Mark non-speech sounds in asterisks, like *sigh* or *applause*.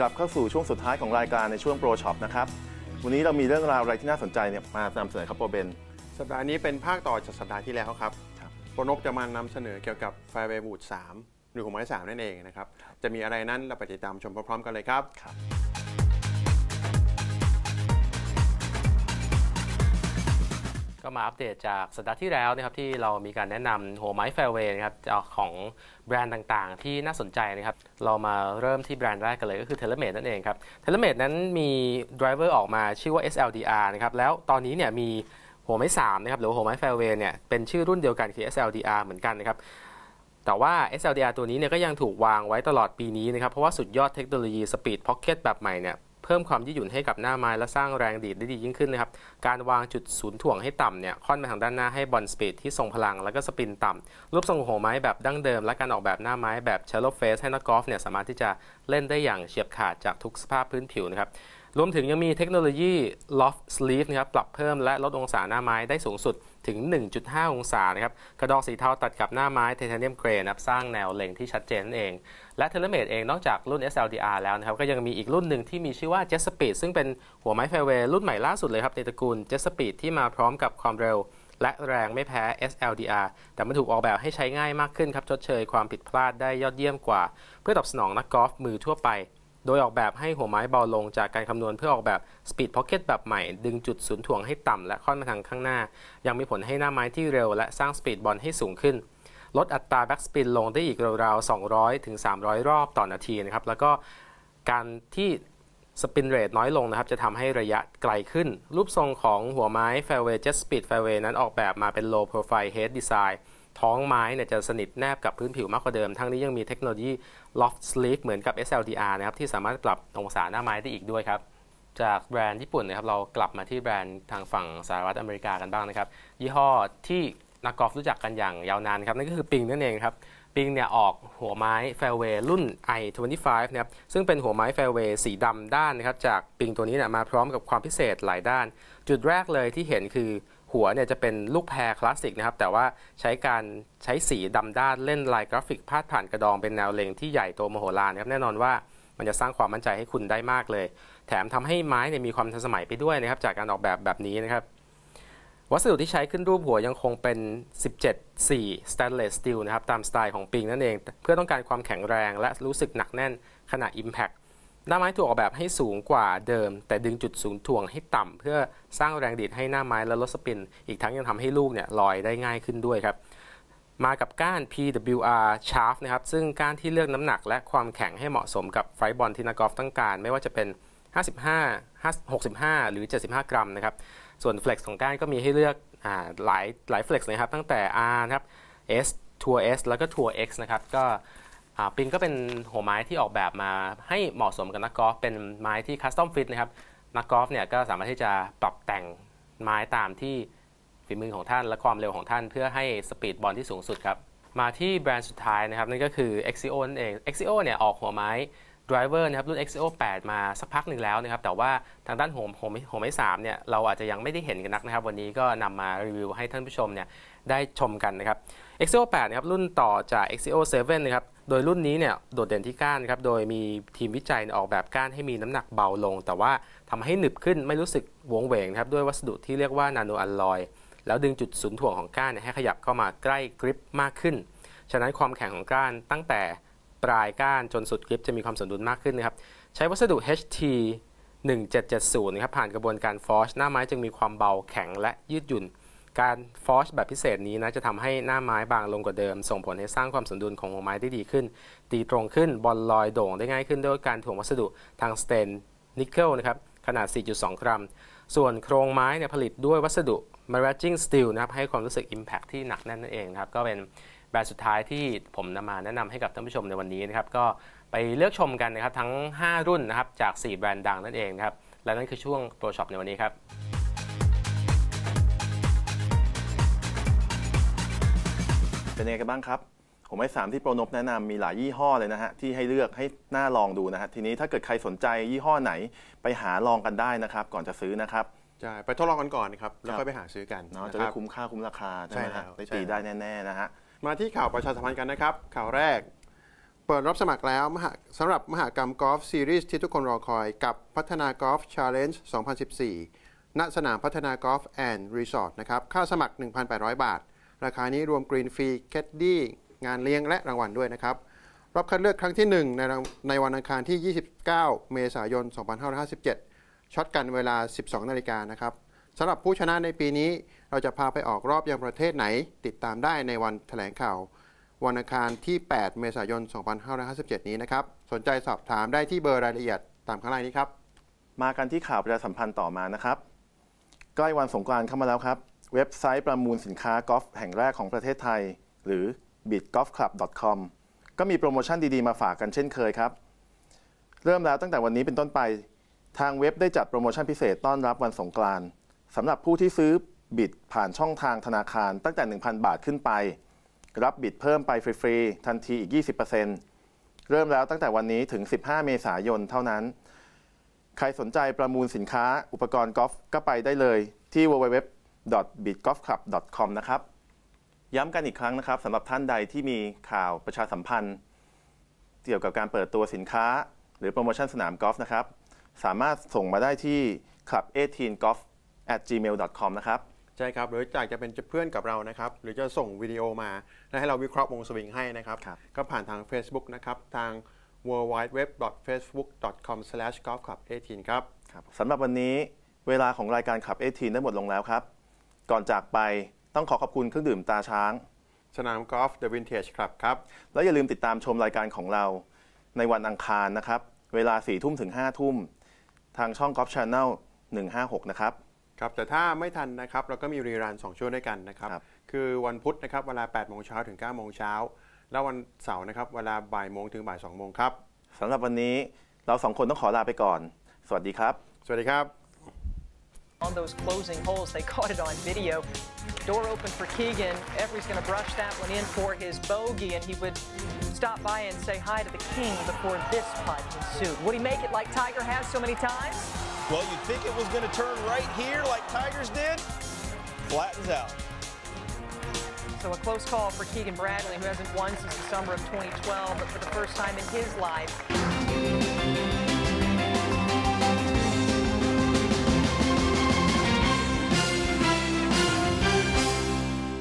กลับเข้าสู่ช่วงสุดท้ายของรายการในช่วงโปรช็อปนะครับ วันนี้เรามีเรื่องราวอะไรที่น่าสนใจเนี่ยมานำเสนอครับโปรเบน สัปดาห์นี้เป็นภาคต่อจากสัปดาห์ที่แล้วครับครับโปรนบจะมานำเสนอเกี่ยวกับไฟเวบูด3หรือหัวไม้3นั่นเองนะครับ จะมีอะไรนั้นเราไปติดตามชมพร้อมๆกันเลยครับ ก็มาอัปเดตจากสัปดาห์ที่แล้วนะครับที่เรามีการแนะนำหัวไม้แฟร์เวย์นะครับของแบรนด์ต่างๆ ที่น่าสนใจนะครับ เรามาเริ่มที่แบรนด์แรกกันเลยก็คือ t e l e m a t e นั่นเองครับ t e l e m a t e นั้นมีดรเวอร์ออกมาชื่อว่า SLDR นะครับแล้วตอนนี้เนี่ยมีหัวไม้3นะครับหรือหัวไม้แฟร์เวย์เนี่ยเป็นชื่อรุ่นเดียวกันคือ SLDR เหมือนกันนะครับแต่ว่า SLDR ตัวนี้เนี่ยก็ยังถูกวางไว้ตลอดปีนี้นะครับเพราะว่าสุดยอดเทคโนโลยี Speed Pocket แบบใหม่เนี่ย พิ่มความยืดหยุ่นให้กับหน้าไม้และสร้างแรงดีดได้ดียิ่งขึ้นนะครับ การวางจุดศูนย์ถ่วงให้ต่ำเนี่ยค่อนไปทางด้านหน้าให้บอลสปีดที่ทรงพลังแล้วก็สปินต่ำรูปทรงหัวไม้แบบดั้งเดิม และการออกแบบหน้าไม้แบบเชลโลเฟสให้นักกอล์ฟเนี่ยสามารถที่จะเล่นได้อย่างเฉียบขาดจากทุกสภาพพื้นผิวนะครับ รวมถึงยังมีเทคโนโลยี loft sleeve นะครับปรับเพิ่มและลดองศาหน้าไม้ได้สูงสุดถึง 1.5 องศานะครับกระดองสีเทาตัดกับหน้าไม้ไทเทเนียมเกรนครับสร้างแนวเล็งที่ชัดเจนนั่นเอง และเทเลเมดเองนอกจากรุ่น SLDR แล้วนะครับก็ยังมีอีกรุ่นหนึ่งที่มีชื่อว่า Jet Speed ซึ่งเป็นหัวไม้แฟเวย์รุ่นใหม่ล่าสุดเลยครับในตระกูล Jet Speed ที่มาพร้อมกับความเร็วและแรงไม่แพ้ SLDR แต่มันถูกออกแบบให้ใช้ง่ายมากขึ้นครับชดเชยความผิดพลาดได้ยอดเยี่ยมกว่า เพื่อตอบสนองนักกอล์ฟมือทั่วไป โดยออกแบบให้หัวไม้เบาลงจากการคำนวณเพื่อออกแบบ Speed Pocket แบบใหม่ ดึงจุดศูนย์ถ่วงให้ต่ำและค่อนมาทางข้างหน้า ยังมีผลให้หน้าไม้ที่เร็วและสร้างสปีดบอลให้สูงขึ้น ลดอัตราแบ็กสปินลงได้อีกราวๆ 200 ถึง 300 รอบต่อนาทีนะครับ แล้วก็การที่สปินเรทน้อยลงนะครับ จะทำให้ระยะไกลขึ้น รูปทรงของหัวไม้ Fairway Jet Speed Fairway นั้นออกแบบมาเป็น low profile head design ท้องไม้เนี่ยจะสนิทแนบกับพื้นผิวมากกว่าเดิม ทั้งนี้ยังมีเทคโนโลยี loft sleeve เหมือนกับ SLDR นะครับที่สามารถปรับองศาหน้าไม้ได้อีกด้วยครับจากแบรนด์ญี่ปุ่นนะครับเรากลับมาที่แบรนด์ทางฝั่งสหรัฐอเมริกากันบ้างนะครับ ยี่ห้อที่นักกอล์ฟรู้จักกันอย่างยาวนานครับนั่นก็คือปิงนั่นเองครับปิงเนี่ยออกหัวไม้แฟร์เวย์รุ่น i25 นะครับซึ่งเป็นหัวไม้แฟร์เวย์สีดำด้านนะครับจากปิงตัวนี้เนี่ยมาพร้อมกับความพิเศษหลายด้าน จุดแรกเลยที่เห็นคือ หัวเนี่ยจะเป็นลูกแพรคลาสสิกนะครับ แต่ว่าใช้การใช้สีดำด้านเล่นลายกราฟิกพาดผ่านกระดองเป็นแนวเล็งที่ใหญ่โตมโหฬารนะครับแน่นอนว่ามันจะสร้างความมั่นใจให้คุณได้มากเลย แถมทำให้ไม้เนี่ยมีความทันสมัยไปด้วยนะครับ จากการออกแบบแบบนี้นะครับ วัสดุที่ใช้ขึ้นรูปหัวยังคงเป็น 17-4 stainless steel นะครับ ตามสไตล์ของปิงนั่นเอง เพื่อต้องการความแข็งแรงและรู้สึกหนักแน่นขณะ impact หน้าไม้ถูกออกแบบให้สูงกว่าเดิม แต่ดึงจุดศูนย์ถ่วงให้ต่ำเพื่อสร้างแรงดีดให้หน้าไม้และลดสปิน อีกทั้งยังทำให้ลูกเนี่ยลอยได้ง่ายขึ้นด้วยครับมากับก้าน PWR Shaft นะครับ ซึ่งก้านที่เลือกน้ำหนักและความแข็งให้เหมาะสมกับไฟบอลที่นักกอล์ฟต้องการ ไม่ว่าจะเป็น 55 65 หรือ 75 กรัมนะครับ ส่วน Flex ของก้านก็มีให้เลือกอ่าหลายหลาย Flex นะครับ ตั้งแต่ R นะครับ S Tour S แล้วก็ Tour X นะครับ ก็ ปิงก็เป็นหัวไม้ที่ออกแบบมาให้เหมาะสมกับนักกอล์ฟเป็นไม้ที่คัสตอมฟิตนะครับนักกอล์ฟเนี่ยก็สามารถที่จะปรับแต่งไม้ตามที่ฝีมือของท่านและความเร็วของท่านเพื่อให้สปีดบอลที่สูงสุดครับมาที่แบรนด์สุดท้ายนะครับนั่นก็คือ Exio นั่นเอง Exio เนี่ยออกหัวไม้ driver นะครับรุ่น Exio 8 มาสักพักหนึ่งแล้วนะครับแต่ว่าทางด้านหัวหัวไม้หัวไม้3เนี่ยเราอาจจะยังไม่ได้เห็นกันนักนะครับ วันนี้ก็นำมารีวิวให้ท่านผู้ชมเนี่ยได้ชมกันนะครับ Exio 8นะครับรุ่นต่อจาก Exio 7นะครับ โดยรุ่นนี้เนี่ยโดดเด่นที่ก้านครับ โดยมีทีมวิจัยออกแบบก้านให้มีน้ำหนักเบาลง แต่ว่าทำให้หนึบขึ้นไม่รู้สึกวงเหวงครับด้วยวัสดุที่เรียกว่านาโนอัลลอย แล้วดึงจุดศูนย์ถ่วงของก้านให้ขยับเข้ามาใกล้กริปมากขึ้น ฉะนั้นความแข็งของก้านตั้งแต่ปลายก้านจนสุดกริปจะมีความสมดุลมากขึ้นนะครับ ใช้วัสดุ HT 1770นะครับผ่านกระบวนการฟอชหน้าไม้จึงมีความเบาแข็งและยืดหยุ่น การฟอชแบบพิเศษนี้นะจะทำให้หน้าไม้บางลงกว่าเดิม ส่งผลให้สร้างความสมดุลของหัวไม้ได้ดีขึ้น ตีตรงขึ้นบอลลอยโด่งได้ง่ายขึ้นด้วยการถ่วงวัสดุทางสเตนนิกเกิลนะครับขนาด 4.2 กรัม ส่วนโครงไม้เนี่ยผลิตด้วยวัสดุ Maraging Steel นะครับให้ความรู้สึก Impact ที่หนักแน่นนั่นเองนะครับก็เป็นแบรนด์สุดท้ายที่ผมนำมาแนะนำให้กับท่านผู้ชมในวันนี้นะครับก็ไปเลือกชมกันนะครับทั้ง 5 รุ่นนะครับจาก 4 แบรนด์ดังนั่นเองครับและนั่นคือช่วงโปรช็อปในวันนี้ครับ เป็นยังไงกันบ้างครับ ผมไม้สามที่โปรนบแนะนำมีหลายยี่ห้อเลยนะฮะที่ให้เลือกให้หน้าลองดูนะฮะทีนี้ถ้าเกิดใครสนใจยี่ห้อไหนไปหาลองกันได้นะครับ ก่อนจะซื้อนะครับใช่ไปทดลองกันก่อนครับแล้วครับค่อยไปหาซื้อกันเนาะนจะคได้รับคุ้มค่าคุ้มราคาใช่ไหมใช่แล้ฮะวได้ใช่ตีแล้วได้แน่ๆนะฮะมาที่ข่าวประชาสัมพันธ์กันนะครับ ข่าวแรก เปิดรับสมัครแล้วมหาสำหรับมหากรรมกอล์ฟซีรีส์ที่ทุกคนรอคอยกับพัฒนากอล์ฟชาเลนจ์2014 ณ สนามพัฒนากอล์ฟแอนด์รีสอร์ทนะครับ ค่าสมัคร 1,800 บาท ราคานี้รวมกรีนฟรีแคดดี้งานเลี้ยงและรางวัลด้วยนะครับ รอบคัดเลือกครั้งที่ 1 ในรางในวันอังคารที่ 29 เมษายน 2557 ช็อตกันเวลา 12 นาฬิกานะครับสำหรับผู้ชนะในปีนี้เราจะพาไปออกรอบยังประเทศไหน ติดตามได้ในวันแถลงข่าว วันอังคารที่ 8 เมษายน 2557 นี้นะครับ สนใจสอบถามได้ที่เบอร์รายละเอียดตามข้างล่างนี้ครับ มากันที่ข่าวประชาสัมพันธ์ต่อมานะครับ ใกล้วันสงกรานต์เข้ามาแล้วครับ เว็บไซต์ประมูลสินค้ากอล์ฟแห่งแรกของประเทศไทย หรือ bitgolfclub.com ก็มีโปรโมชั่นดี ๆ มาฝากกันเช่นเคยครับ เริ่มแล้วตั้งแต่วันนี้เป็นต้นไป ทางเว็บได้จัดโปรโมชั่นพิเศษต้อนรับวันสงกรานต์สำหรับผู้ที่ซื้อบิตผ่านช่องทางธนาคารตั้งแต่ 1,000 บาทขึ้นไป รับบิตเพิ่มไปฟรีๆ ทันทีอีก 20%เริ่มแล้วตั้งแต่วันนี้ถึง 15 เมษายนเท่านั้น ใครสนใจประมูลสินค้าอุปกรณ์กอล์ฟก็ไปได้เลยที่ www.bitgolfclub.com นะครับ ย้ำกันอีกครั้งนะครับสำหรับท่านใดที่มีข่าวประชาสัมพันธ์ เกี่ยวกับการเปิดตัวสินค้า หรือโปรโมชั่นสนามกอล์ฟนะครับ สามารถส่งมาได้ที่ club18golf at gmail.com นะครับใช่ครับหรืออยากจะเป็นเพื่อนกับเรานะครับ หรือจะส่งวิดีโอมาและให้เราวิเคราะห์วงสวิงให้นะครับครับ ก็ผ่านทาง Facebook นะครับ ทาง w w w f a c e b o o k c o m g o l f c l u b 18ครับครับสำหรับวันนี้เวลาของรายการขับ 18 ได้หมดลงแล้วครับ ก่อนจากไปต้องขอขอบคุณเครื่องดื่มตาช้าง สนามกอล์ฟ The Vintage Club ครับ แล้วอย่าลืมติดตามชมรายการของเราในวันอังคารนะครับ เวลา4ทุ่มถึง5ทุ่ม ทางช่อง Golf Channel 156 นะครับ ครับแต่ถ้าไม่ทันนะครับ เราก็มีรีรัน 2 ช่วงด้วยกันนะครับ ครับ คือวันพุธนะครับเวลา8โมงเช้าถึง9โมงเช้าแล้ววันเสาร์นะครับเวลาบ่ายโมงถึงบ่าย2โมงครับ สำหรับวันนี้เราสองคนต้องขอลาไปก่อน สวัสดีครับ สวัสดีครับ On those closing holes, they *laughs* caught it on video. Door open for Keegan. Every's going to brush that one in for his bogey, and he would stop by and say hi to the king before this putt ensued. Would he make it like Tiger has so many times? Well, you'd think it was going to turn right here like Tigers did. Flattens out. So a close call for Keegan Bradley, who hasn't won since the summer of 2012, but for the first time in his life,